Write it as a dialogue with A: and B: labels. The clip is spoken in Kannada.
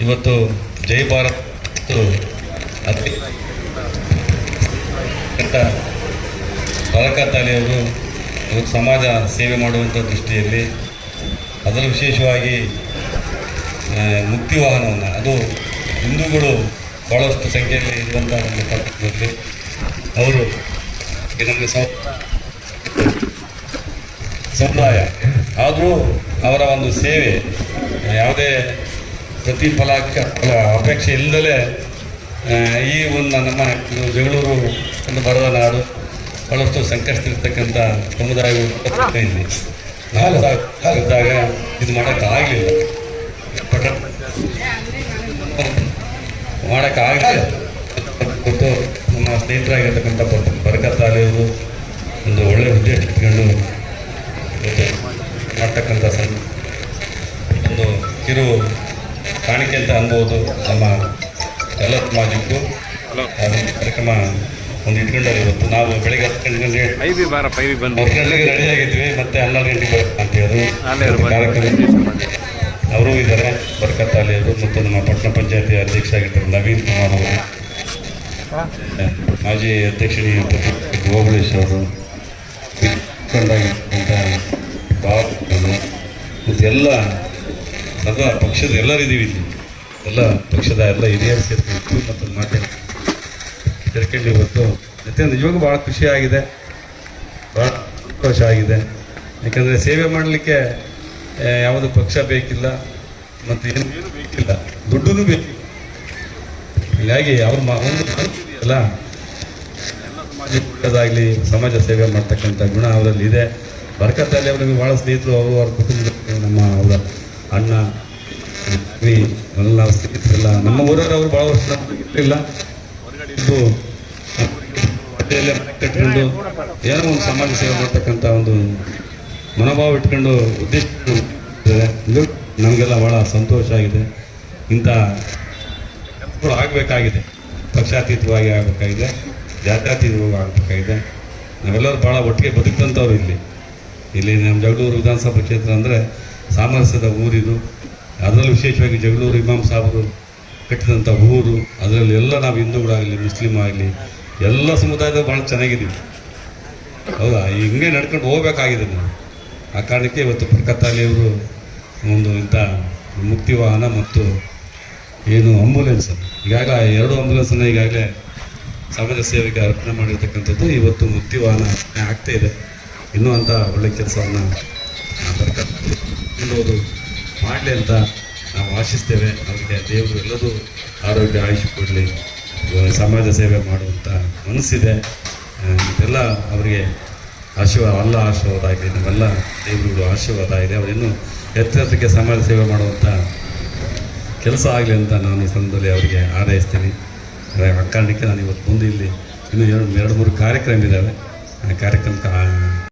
A: ಇವತ್ತು ಜೈ ಭಾರತ್ ಅತಿ ಅಂತ ತಾಲಿಯವರು ಇವತ್ತು ಸಮಾಜ ಸೇವೆ ಮಾಡುವಂಥ ದೃಷ್ಟಿಯಲ್ಲಿ ಅದರ ವಿಶೇಷವಾಗಿ ಮುಕ್ತಿ ವಾಹನವನ್ನು, ಅದು ಹಿಂದೂಗಳು ಭಾಳಷ್ಟು ಸಂಖ್ಯೆಯಲ್ಲಿ ಇರುವಂಥ ಒಂದು ಪಟ್ಟಣದಲ್ಲಿ ಅವರು ನಮಗೆ ಸಮುದಾಯ ಆದರೂ ಅವರ ಒಂದು ಸೇವೆ ಯಾವುದೇ ಪ್ರತಿಫಲಕ್ಕೆ ಫಲ ಅಪೇಕ್ಷೆ ಇಲ್ಲದಲೇ ಈ ಒಂದು ನಮ್ಮ ಬೆಂಗಳೂರು ಒಂದು ಬರದ ನಾಡು ಭಾಳಷ್ಟು ಇಲ್ಲಿ ನಾವು ಸಹ ಇದ್ದಾಗ ಇದು ಮಾಡೋಕ್ಕಾಗಲಿಲ್ಲ ಮಾಡೋಕ್ಕಾಗಲಿಲ್ಲ ಗೊತ್ತು ನಮ್ಮ ಸ್ನೇಹಿತರಾಗಿರ್ತಕ್ಕಂಥ ಬರಕತ್ತ ಬರಕತ್ ಅಲಿಯವರು ಒಂದು ಒಳ್ಳೆಯ ಉದ್ದೇಶ ಇಟ್ಕೊಂಡು ಮಾಡ್ತಕ್ಕಂಥ ಸಣ್ಣ ಒಂದು ಕಿರು ಅಂತ ಅನ್ಬೋದು. ನಮ್ಮ ಎಲ್ಲ ಸಮಾಜಕ್ಕೂ ಅದೊಂದು ಕಾರ್ಯಕ್ರಮ ಒಂದು ಇಟ್ಕೊಂಡಾರೆ ಇವತ್ತು. ನಾವು ಬೆಳಗ್ಗೆ ಹತ್ತು
B: ಗಂಟೆಗೆ
A: ಹತ್ತು ಗಂಟೆಗೆ ರೆಡಿ ಆಗಿದ್ವಿ. ಮತ್ತೆ ಹನ್ನೆರಡು ಗಂಟೆಗೆ ಅಂತ ಹೇಳಿ ಕಾರ್ಯಕ್ರಮ ಅವರು ಇದ್ದಾರೆ. ಬರ್ಕತ್ ಅಲಿಯವರು ಮತ್ತು ನಮ್ಮ ಪಟ್ಟಣ ಪಂಚಾಯತಿ ಅಧ್ಯಕ್ಷ ಆಗಿರ್ತಾರೆ ನವೀನ್ ಕುಮಾರ್ ಅವರು. ಮಾಜಿ ಅಧ್ಯಕ್ಷಣಿ ಗೋಗುಳೇಶ್ ಅವರು. ಮುಖಂಡರಾಗಿರ್ತಕ್ಕಂಥ ಬಾಬು ಮತ್ತು ಎಲ್ಲ ಸರ್ವ ಪಕ್ಷದ ಎಲ್ಲರಿದ್ದೀವಿ ಇಲ್ಲಿ. ಎಲ್ಲ ಪಕ್ಷದ ಎಲ್ಲ ಹಿರಿಯರು ಸೇರ್ಕೊಂಡು ಮತ್ತು ಮಾತೆ ಸೇರ್ಕೊಂಡು ಇವತ್ತು ಮತ್ತೆ ಇವಾಗ ಭಾಳ ಖುಷಿಯಾಗಿದೆ ಭಾಳ ಸಂತೋಷ ಆಗಿದೆ. ಯಾಕಂದರೆ ಸೇವೆ ಮಾಡಲಿಕ್ಕೆ ಯಾವುದು ಪಕ್ಷ ಬೇಕಿಲ್ಲ ಮತ್ತು ಏನು ಏನು ಬೇಕಿಲ್ಲ. ದುಡ್ಡೂ ಬೇಕಿಲ್ಲ. ಹೀಗಾಗಿ ಅವ್ರ ಅಲ್ಲ ಒಳ್ಳೆಯದಾಗಲಿ, ಸಮಾಜ ಸೇವೆ ಮಾಡ್ತಕ್ಕಂಥ ಗುಣ ಅವರಲ್ಲಿ ಇದೆ. ಬರ್ಕತ್ತಲ್ಲಿ ಅವರಿಗೆ ಭಾಳ ಸ್ನೇಹಿತರು, ಅವರು ಅವ್ರ ಕುಟುಂಬ ನಮ್ಮ ಅವರ ಅಣ್ಣ ಅಗ್ನಿ ಎಲ್ಲ ಸ್ನೇಹಿತರೆಲ್ಲ ನಮ್ಮ ಊರವ್ರು ಭಾಳ ವರ್ಷ ಇರಲಿಲ್ಲ ಇದ್ದು ಹೊಟ್ಟೆಯಲ್ಲೇ ಮನೆ ಕಟ್ಕೊಂಡು ಏನೋ ಒಂದು ಸಮಾಜ ಸೇವೆ ಮಾಡ್ತಕ್ಕಂಥ ಒಂದು ಮನೋಭಾವ ಇಟ್ಕೊಂಡು ಉದ್ದೇಶ ನಮಗೆಲ್ಲ ಭಾಳ ಸಂತೋಷ ಆಗಿದೆ. ಇಂಥ ಆಗಬೇಕಾಗಿದೆ. ಪಕ್ಷಾತೀತವಾಗಿ ಆಗಬೇಕಾಗಿದೆ. ಜಾತ್ಯಾತೀತವಾಗಿ ಆಗಬೇಕಾಗಿದೆ. ನಾವೆಲ್ಲರೂ ಭಾಳ ಒಟ್ಟಿಗೆ ಬದುಕಂಥವ್ರು ಇಲ್ಲಿ. ಇಲ್ಲಿ ನಮ್ಮ ಜಗಳೂರು ವಿಧಾನಸಭಾ ಕ್ಷೇತ್ರ ಅಂದರೆ ಸಾಮರಸ್ಯದ ಊರಿದು. ಅದರಲ್ಲೂ ವಿಶೇಷವಾಗಿ ಜಗಳೂರು ಇಮಾಮ್ ಸಾಹಬರು ಕಟ್ಟಿದಂಥ ಊರು, ಅದರಲ್ಲಿ ಎಲ್ಲ ನಾವು ಹಿಂದೂಗಳಾಗಲಿ ಮುಸ್ಲಿಮ್ ಆಗಲಿ ಎಲ್ಲ ಸಮುದಾಯದ ಭಾಳ ಚೆನ್ನಾಗಿದ್ದೀವಿ. ಹೌದಾ? ಹಿಂಗೆ ನಡ್ಕೊಂಡು ಹೋಗ್ಬೇಕಾಗಿದೆ ನಾವು. ಆ ಕಾರಣಕ್ಕೆ ಇವತ್ತು ಪ್ರಕತ್ತಾಲಿಯವರು ಒಂದು ಇಂಥ ಮುಕ್ತಿ ವಾಹನ ಮತ್ತು ಏನು ಆಂಬುಲೆನ್ಸ್ ಈಗಾಗಲೇ ಎರಡು ಆಂಬುಲೆನ್ಸನ್ನು ಈಗಾಗಲೇ ಸಮಾಜ ಸೇವೆಗೆ ಅರ್ಪಣೆ ಮಾಡಿರ್ತಕ್ಕಂಥದ್ದು ಇವತ್ತು ಮುಕ್ತಿ ವಾಹನ ಆಗ್ತಾ ಇದೆ. ಇನ್ನೂ ಅಂಥ ಒಳ್ಳೆ ಕೆಲಸವನ್ನು ಬರ್ಕೊಂಡು ಮಾಡಲಿ ಅಂತ ನಾವು ಆಶಿಸ್ತೇವೆ. ಅವರಿಗೆ ದೇವರು ಎಲ್ಲದೂ ಆರೋಗ್ಯ ಆಯುಷ್ ಕೊಡಲಿ. ಸಮಾಜ ಸೇವೆ ಮಾಡುವಂಥ ಮನಸ್ಸಿದೆ. ಇದೆಲ್ಲ ಅವರಿಗೆ ಆಶೀರ್ವಾದ ಅಲ್ಲ ಆಶೀರ್ವಾದ ಆಗಲಿ. ನಮ್ಮೆಲ್ಲ ದೇವರುಗಳು ಆಶೀರ್ವಾದ ಇದೆ. ಅವರಿನ್ನೂ ಎತ್ತರಕ್ಕೆ ಸಮಾಜ ಸೇವೆ ಮಾಡುವಂಥ ಕೆಲಸ ಆಗಲಿ ಅಂತ ನಾನು ಈ ಸಂದರ್ಭದಲ್ಲಿ ಅವರಿಗೆ ಆರೈಸ್ತೀನಿ ಆ ಕಾರಣಕ್ಕೆ ನಾನು ಇವತ್ತು ಮುಂದೆ ಇಲ್ಲಿ ಇನ್ನೂ ಎರಡು ಎರಡು, ಮೂರು ಕಾರ್ಯಕ್ರಮ ಇದ್ದಾವೆ. ಆ, ಕಾರ್ಯಕ್ರಮಕ್ಕೆ